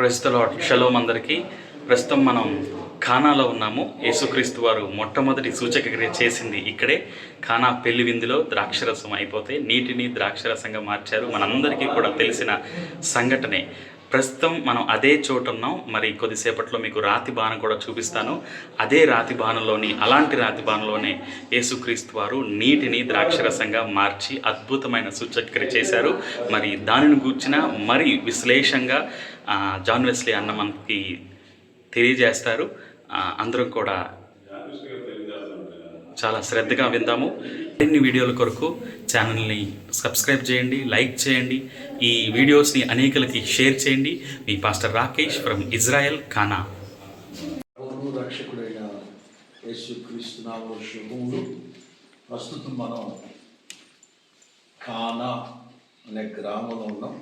ప్రస్తుతలో shalom అందరికీ. ప్రస్తుతం మనం ఖానాలో ఉన్నాము. యేసుక్రీస్తు వారు మొట్టమొదటి సూచక క్రియ చేసింది ఇక్కడే. ఖానా పెళ్ళి విందులో ద్రాక్షరసం అయిపోతే నీటిని ద్రాక్షరసంగా మార్చారు. మనందరికీ కూడా తెలిసిన సంఘటనే. ప్రస్తుతం మనం అదే చోట ఉన్నాం. మరి కొద్దిసేపట్లో మీకు రాతి బాణ కూడా చూపిస్తాను. అదే రాతి బాణలోని అలాంటి రాతి బాణలోనే యేసుక్రీస్తు వారు నీటిని ద్రాక్షరసంగా మార్చి అద్భుతమైన సూచక్రియ చేశారు. మరి దానిని గూర్చిన మరి విశ్లేషంగా జాన్ వెస్లీ అన్న మనకి తెలియజేస్తారు. అందరం కూడా చాలా శ్రద్ధగా విందాము. మరిన్ని వీడియోల కొరకు ఛానల్ని సబ్స్క్రైబ్ చేయండి లైక్ చేయండి. ఈ వీడియోస్ని అనేకులకి షేర్ చేయండి. మీ పాస్టర్ రాకేష్ ఫ్రమ్ ఇజ్రాయెల్ ఖానా. రక్షకుడైన శుభములు. ప్రస్తుతం మనం ఖానా అనే గ్రామంలో ఉన్నాం.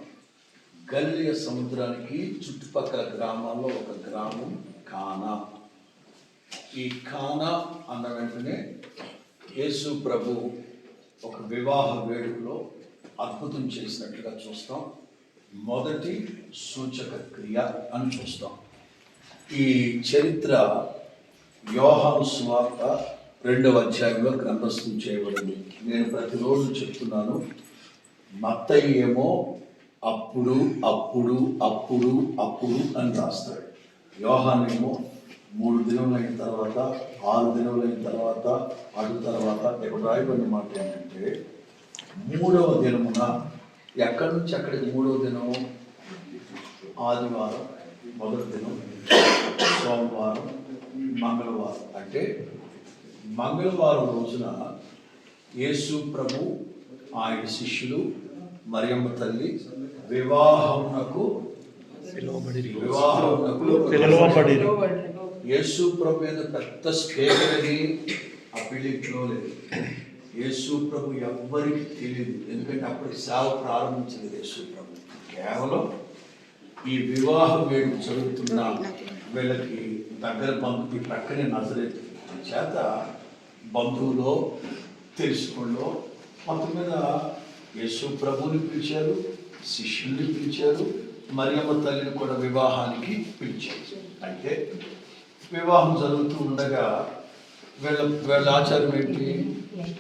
గల్లియ సముద్రానికి చుట్టుపక్కల గ్రామాల్లో ఒక గ్రామం కానా ఈ కానా అన్న వెంటనే యేసు ప్రభు ఒక వివాహ వేడుకలో అద్భుతం చేసినట్లుగా చూస్తాం. మొదటి సూచక క్రియ అని చూస్తాం. ఈ చరిత్ర యోహాను సువార్త రెండవ అధ్యాయంలో గ్రంథస్థం చేయబడింది. నేను ప్రతిరోజు చెప్తున్నాను మత్తయి ఏమో అప్పుడు అప్పుడు అప్పుడు అప్పుడు అని రాస్తాడు. యోహాన్ మూడు దినములైన తర్వాత ఆరు దినములైన తర్వాత అటు తర్వాత ఇక్కడ రాయబడిన మాట ఏంటంటే మూడవ దినమున ఎక్కడి నుంచి అక్కడికి మూడవ దినము? ఆదివారం మొదటి దినం సోమవారం మంగళవారం. అంటే మంగళవారం రోజున యేసు ప్రభు ఆయన శిష్యులు మరియమ్మ తల్లి వివాహమునకు పిలువబడిరి. యేసు ప్రభు మీద పెద్ద స్టేజ్ ఆ పెళ్ళిలో లేదు. యేసు ప్రభు ఎవ్వరికి తెలియదు. ఎందుకంటే అప్పటికి సేవ ప్రారంభించింది యేసు ప్రభు. కేవలం ఈ వివాహ వేడుక జరుగుతున్న వీళ్ళకి దగ్గర బంధు ఈ ప్రక్కనే నజరేతు. చేత బంధువులో తెలుసుకోలో మొత్తం మీద యేసు ప్రభుని పిలిచారు. శిష్యుల్ని పిలిచారు మరియమ్మ తల్లిని కూడా వివాహానికి పిలిచారు. అయితే వివాహం జరుగుతూ ఉండగా వీళ్ళ వీళ్ళ ఆచారం ఏంటి?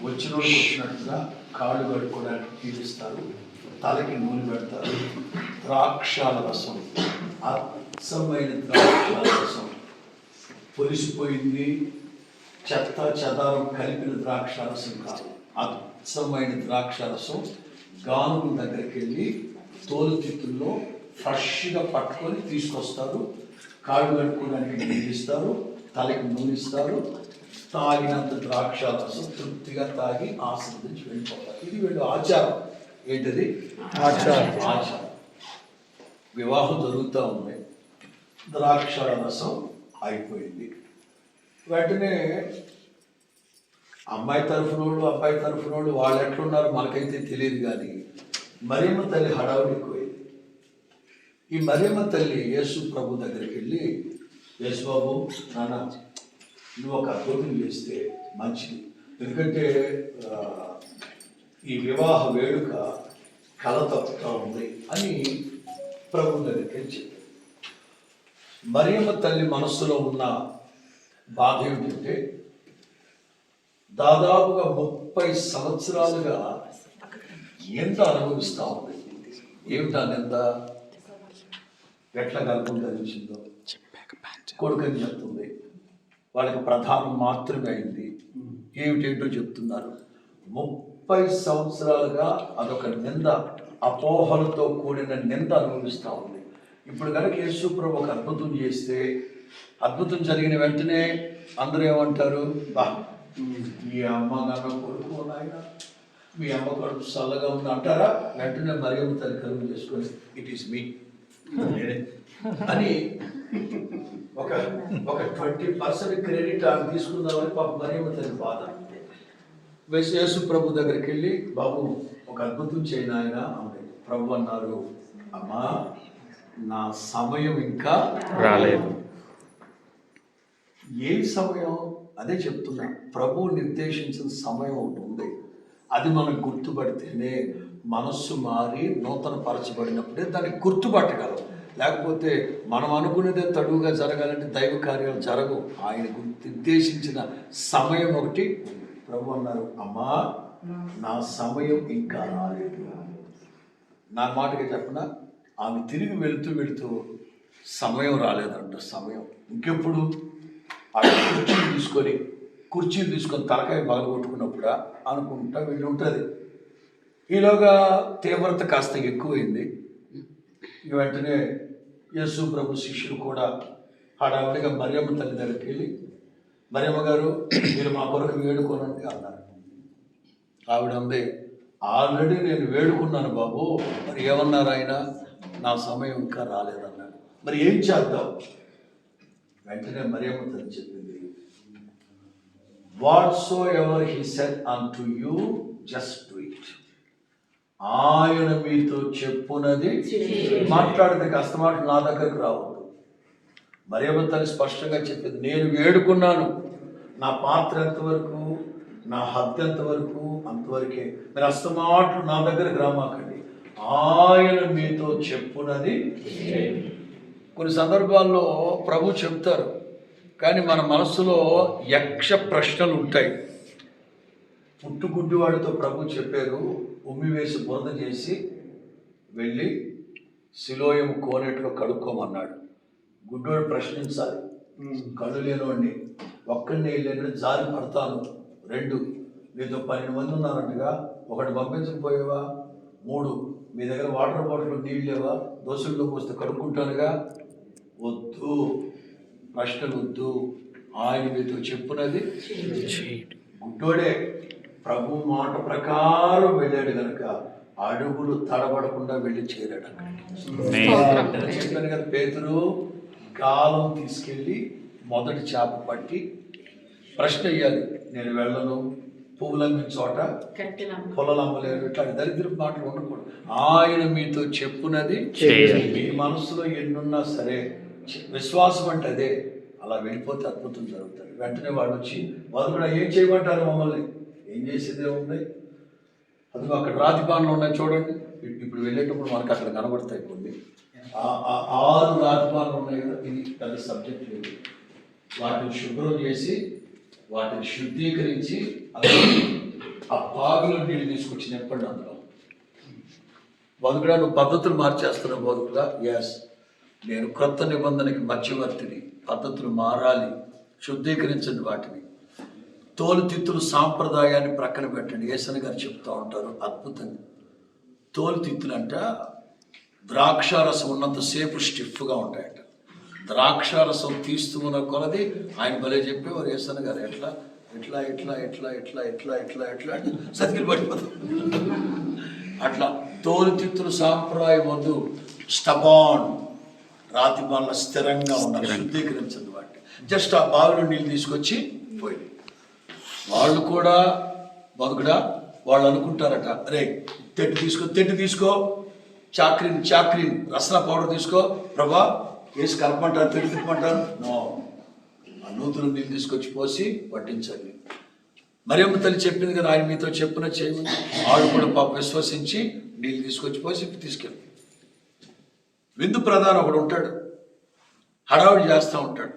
వచ్చిన వాళ్ళకి వచ్చినట్టుగా కాళ్ళు కడుక్కోవడానికి తీరుస్తారు తలకి నూనె పెడతారు ద్రాక్షాల రసం అచ్చమైన ద్రాక్షాల రసం. పొలిసిపోయింది చెత్త చెదారం కలిపిన ద్రాక్షారసం కాదు అచ్చమైన ద్రాక్షారసం గానుగు దగ్గరికి వెళ్ళి తోలు తిత్తుల్లో ఫ్రెష్గా పట్టుకొని తీసుకొస్తారు. కాళ్ళు కట్టుకోవడానికి నీళ్ళు ఇస్తారు తలకి నూనె ఇస్తారు తాగినంత ద్రాక్షారసం తృప్తిగా తాగి ఆస్వాదించి వెళ్ళిపోతారు. ఇది వీళ్ళు ఆచారం. ఏంటిది? ఆచారం. ఆచారం. వివాహం జరుగుతూ ఉంది. ద్రాక్ష రసం అయిపోయింది. వెంటనే అమ్మాయి తరఫున వాళ్ళు అబ్బాయి తరఫున వాళ్ళు వాళ్ళు ఎట్లున్నారో మనకైతే తెలియదు కానీ మరియమ్మ తల్లి హడావుడి ఎక్కువైంది. ఈ మరియమ్మ తల్లి యేసు ప్రభు దగ్గరికి వెళ్ళి యేసు బాబు నాన్న నువ్వు ఒక అద్భుతం చేస్తే మంచిది. ఎందుకంటే ఈ వివాహ వేడుక కళ తప్పుతా ఉంది అని ప్రభు దగ్గరికి వెళ్ళి చెప్పాడు. మరియమ్మ తల్లి మనస్సులో ఉన్న బాధ ఏమిటంటే దాదాపుగా ముప్పై సంవత్సరాలుగా ఎంత అనుభవిస్తా ఉంది? ఏమిటా నింద? ఎట్లా గర్భం ధరించిందో కొడుకని చెప్తుంది. వాళ్ళకి ప్రధానం మాత్రమే అయింది. ఏమిటేంటో చెప్తున్నారు. ముప్పై సంవత్సరాలుగా అదొక నింద అపోహలతో కూడిన నింద అనుభవిస్తూ ఉంది. ఇప్పుడు కనుక యేసుప్రభు ఒక అద్భుతం చేస్తే అద్భుతం జరిగిన వెంటనే అందరూ ఏమంటారు? బా మీ అమ్మ నాన్న కొడుకు నాయన మీ అమ్మ కొడుకు చల్లగా ఉంది అంటారా? వెంటనే మరియమ్మ తల్లి కలుగు చేసుకొని ఇట్ ఈస్ మీ అని ఒక ఒక ట్వంటీ పర్సెంట్ క్రెడిట్ ఆమె తీసుకుందామని పాప మరియమ్మ తల్లి బాధ. వేసి యేసు ప్రభు దగ్గరికి వెళ్ళి బాబు ఒక అద్భుతం చేయను ఆయన ప్రభు అన్నారు అమ్మా నా సమయం ఇంకా రాలేదు. ఏం సమయం? అదే చెప్తున్నా. ప్రభు నిర్దేశించిన సమయం ఒకటి ఉంది. అది మనం గుర్తుపడితేనే మనస్సు మారి నూతన పరచబడినప్పుడే దాన్ని గుర్తుపట్టగలం. లేకపోతే మనం అనుకునేదే తడువుగా జరగాలంటే దైవ కార్యాలు జరగవు. ఆయన నిర్దేశించిన సమయం ఒకటి ప్రభు అన్నారు అమ్మా నా సమయం ఇంకా రాలేదు. నా మాటగా చెప్పిన? ఆమె తిరిగి వెళుతూ వెళుతూ సమయం రాలేదంట సమయం. ఇంకెప్పుడు? ఆ తీసుకొని కుర్చీలు తీసుకొని తలకాయ పగలగొట్టుకున్నప్పుడా అనుకుంటా వీళ్ళు ఉంటుంది. ఈలోగా తీవ్రత కాస్త ఎక్కువైంది. వెంటనే యేసు ప్రభు శిష్యులు కూడా హడావిడిగా మరియమ్మ తల్లి దగ్గరికి వెళ్ళి మరియమ్మ గారు మీరు మా కొరకు వేడుకోనండి అన్నారు. ఆవిడ అంది ఆల్రెడీ నేను వేడుకున్నాను బాబు మరి ఏమన్నారు ఆయన? నా సమయం ఇంకా రాలేదన్నాడు మరి ఏం చేద్దాం? వెంటనే మరియమ్మ తల్లి చెప్పింది whatsoever he saith unto you just do it ఆయన మీతో చెప్పునది మాట్లాడితే కాస్త మాటలు నా దగ్గరకు రావద్దు. మరియమ్మ తల్లి స్పష్టంగా చెప్పింది నేను వేడుకున్నాను. నా పాత్ర ఎంతవరకు నా హద్దు ఎంతవరకు అంతవరకే. మీరు అస్తమాట్లు నా దగ్గరకు రామాకండి. ఆయన మీతో చెప్పునది. కొన్ని సందర్భాల్లో ప్రభు చెప్తారు కానీ మన మనసులో యక్ష ప్రశ్నలు ఉంటాయి. పుట్టుగుడ్డివాడితో ప్రభు చెప్పారు ఉమ్మి వేసి బురద చేసి వెళ్ళి శిలోయం కోనేట్లో కడుక్కోమన్నాడు. గుడ్డోడు ప్రశ్నించాలి. కళ్ళు లేనివాడిని ఒక్కడిని వెళ్ళి జారి పడతాను. రెండు మీతో పన్నెండు మంది ఉన్నారంటగా ఒకటి పంపించకపోయావా? మూడు మీ దగ్గర వాటర్ బాటిల్ నీళ్ళు లేవా? దోశల్లో పోస్తే కడుక్కుంటానుగా? వద్దు. ప్రశ్నలు వద్దు ఆయన మీతో చెప్పున్నది గుడ్డోడే ప్రభు మాట ప్రకారం వెళ్ళాడు కనుక అడుగులు తడబడకుండా వెళ్ళి చేరాడు అక్కడికి నేను చెప్పాను కదా పేతురు గాలం తీసుకెళ్ళి మొదటి చేప పట్టి ప్రశ్న వేయాలి నేను వెళ్ళను పువ్వులు అమ్మిన చోట పొలాలు అమ్మలేరు ఇట్లాంటి దరిద్రపు మాటలు ఉండకూడదు. ఆయన మీతో చెప్పునది. మీ మనసులో ఎన్నున్నా సరే విశ్వాసం అంటే అదే. అలా వెళ్ళిపోతే అద్భుతం జరుగుతుంది. వెంటనే వాళ్ళు వచ్చి వాళ్ళు కూడా ఏం చేయమంటారు మమ్మల్ని? ఏం చేసేదే ఉంది అది అక్కడ రాతి రాతిపాన్లు ఉన్నాయి చూడండి. ఇప్పుడు వెళ్ళేటప్పుడు మనకు అక్కడ కనబడతాయి కొన్ని. ఆ- ఆ ఆరు రాతిపాన్లు ఉన్నాయి కదా ఇది పెద్ద సబ్జెక్ట్ లేదు వాటిని శుభ్రం చేసి వాటిని శుద్ధీకరించి అందులో ఆ బాగులో నీళ్ళు తీసుకొచ్చి నింపండి అందులో. బతుకుడా నువ్వు పద్ధతులు మార్చేస్తున్నావు బతుకుడా ఎస్ నేను క్రొత్త నిబంధనకి మధ్యవర్తిని. పద్ధతులు మారాలి శుద్ధీకరించండి వాటిని. తోలుతిత్తులు సాంప్రదాయాన్ని ప్రక్కన పెట్టండి. ఏసన గారు చెప్తూ ఉంటారు అద్భుతంగా. తోలుతిత్తులు అంట ద్రాక్షారసం ఉన్నంతసేపు స్టిఫ్గా ఉంటాయట. ద్రాక్షారసం తీస్తూ ఉన్న కొలది ఆయన భలే చెప్పేవారు. ఏసన గారు ఎట్లా ఎట్లా ఎట్లా ఎట్లా ఎట్లా ఎట్లా ఎట్లా ఎట్లా అంటే సతికిలు పడిపోతాం. అట్లా తోలుతిత్తులు సాంప్రదాయం వద్దు. స్టబాన్. రాతి బాల స్థిరంగా ఉండాలి శుద్ధీకరించండి వాటి జస్ట్ ఆ బావిలో నీళ్ళు తీసుకొచ్చి పోయి. వాళ్ళు కూడా బతుకుడా వాళ్ళు అనుకుంటారట అరే తెట్టు తీసుకో తెట్టు తీసుకో. చాక్రీన్ చాక్రీన్ రసన పౌడర్ తీసుకో. ప్రభా వేసి కలపమంటారు తెట్టు తిప్పమంటారు. నో ఆ నూతులు నీళ్ళు తీసుకొచ్చి పోసి పట్టించాలి మరియమ్మ తల్లి చెప్పింది కదా ఆయన మీతో చెప్పున చేయమని. ఆడు కూడా పాప విశ్వసించి నీళ్ళు తీసుకొచ్చి పోసి తీసుకెళ్ళి విందు ప్రధానం ఒకడు ఉంటాడు. హడావుడి చేస్తూ ఉంటాడు.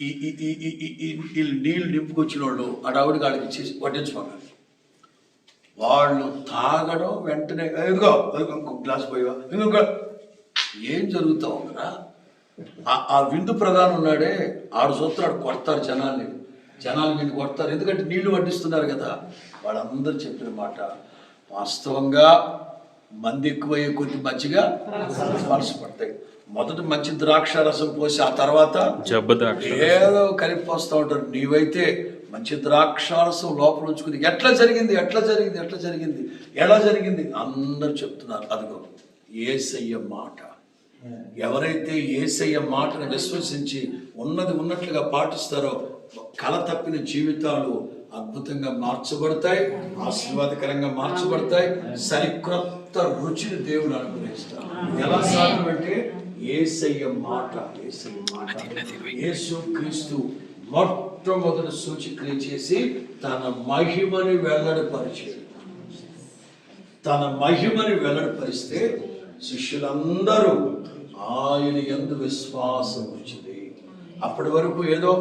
ఈ ఈ ఈ ఈ ఈ- ఈ వీళ్ళు నీళ్ళు నింపుకొచ్చిన వాళ్ళు హడావుడి గాడికి ఇచ్చేసి వడ్డించుకోవాలి. వాళ్ళు తాగడం వెంటనే ఇదిగో ఇంకొక గ్లాస్ పోయా ఇంకొక ఏం జరుగుతా ఉందిరా? ఆ- విందు ప్రధానం ఉన్నాడే ఆడు చూస్తున్నాడు కొడతారు జనాల్ని. జనాలు వీళ్ళు కొడతారు. ఎందుకంటే నీళ్ళు వడ్డిస్తున్నారు కదా. వాళ్ళందరూ చెప్పిన మాట వాస్తవంగా మంది ఎక్కువయ్యే కొద్ది మంచిగా పడతాయి మొదట మంచి ద్రాక్ష రసం పోసి ఆ తర్వాత ఏదో కలిపి పోస్తూ ఉంటారు. నీవైతే మంచి ద్రాక్షారసం లోపల ఉంచుకుని ఎట్లా జరిగింది ఎట్లా జరిగింది ఎట్లా జరిగింది ఎలా జరిగింది? అందరూ చెప్తున్నారు. అదిగో ఏసయ్య మాట. ఎవరైతే ఏసయ్య మాటను విశ్వసించి ఉన్నది ఉన్నట్లుగా పాటిస్తారో కల తప్పిన జీవితాలు అద్భుతంగా మార్చబడతాయి ఆశీర్వాదకరంగా మార్చబడతాయి సరికొత్త రుచిని దేవుడు అనుగ్రహిస్తారు ఎలా సాధ్యమంటే ఏసయ్య మాట ఏసయ్య మాట. యేసు క్రీస్తు మొట్టమొదటి సూచిక్రియ చేసి తన మహిమని వెల్లడిపరిచాడు. తన మహిమని వెల్లడిపరిస్తే శిష్యులందరూ ఆయన ఎందు విశ్వాసం వచ్చింది. అప్పటి వరకు ఏదో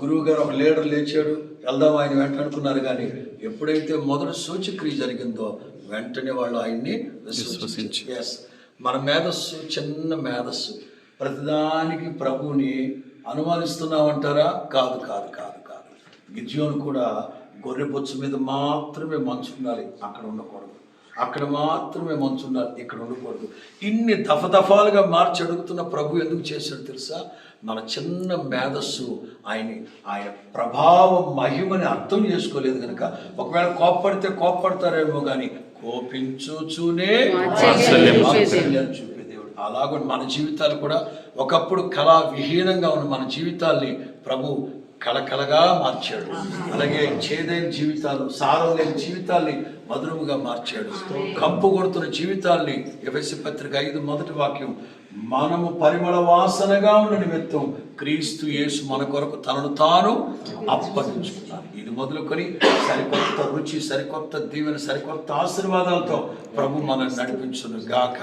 గురువు గారు ఒక లీడర్ లేచాడు వెళ్దాం ఆయన వెంట అనుకున్నారు కానీ ఎప్పుడైతే మొదటి సూచక్రియ జరిగిందో వెంటనే వాళ్ళు ఆయన్ని విశ్వసించి ఎస్ మన మేధస్సు చిన్న మేధస్సు. ప్రతిదానికి ప్రభువుని అనుమానిస్తున్నామంటారా కాదు కాదు కాదు కాదు. గిజ్యోను కూడా గొర్రె బొచ్చు మీద మాత్రమే మంచు ఉండాలి. అక్కడ ఉండకూడదు. అక్కడ మాత్రమే మంచు ఉండాలి. ఇక్కడ ఉండకూడదు. ఇన్ని దఫదఫాలుగా మార్చి అడుగుతున్న ప్రభు ఎందుకు చేశాడు తెలుసా? మన చిన్న మేధస్సు ఆయన ఆయన ప్రభావ మహిమని అర్థం చేసుకోలేదు కనుక. ఒకవేళ కోప్పడితే కోప్పడతారేమో కానీ కోపించుచూనే వాత్సల్యం చూపే దేవుడు. అలాగే మన జీవితాలు కూడా ఒకప్పుడు కళా విహీనంగా ఉన్న మన జీవితాల్ని ప్రభు కళకళగా మార్చాడు. అలాగే చేదైన జీవితాలు సారం లేని జీవితాల్ని మధురముగా మార్చాడు. కంపు కొడుతున్న జీవితాల్ని ఎఫ్ఎస్సి పత్రిక ఐదు మొదటి వాక్యం మనము పరిమళ వాసనగా ఉన్న నిమిత్తం క్రీస్తు యేసు మన కొరకు తనను తాను అప్పగించుకున్నాడు. ఇది మొదలుకొని సరికొత్త రుచి సరికొత్త దీవెన సరికొత్త ఆశీర్వాదాలతో ప్రభు మనల్ని నడిపించును గాక.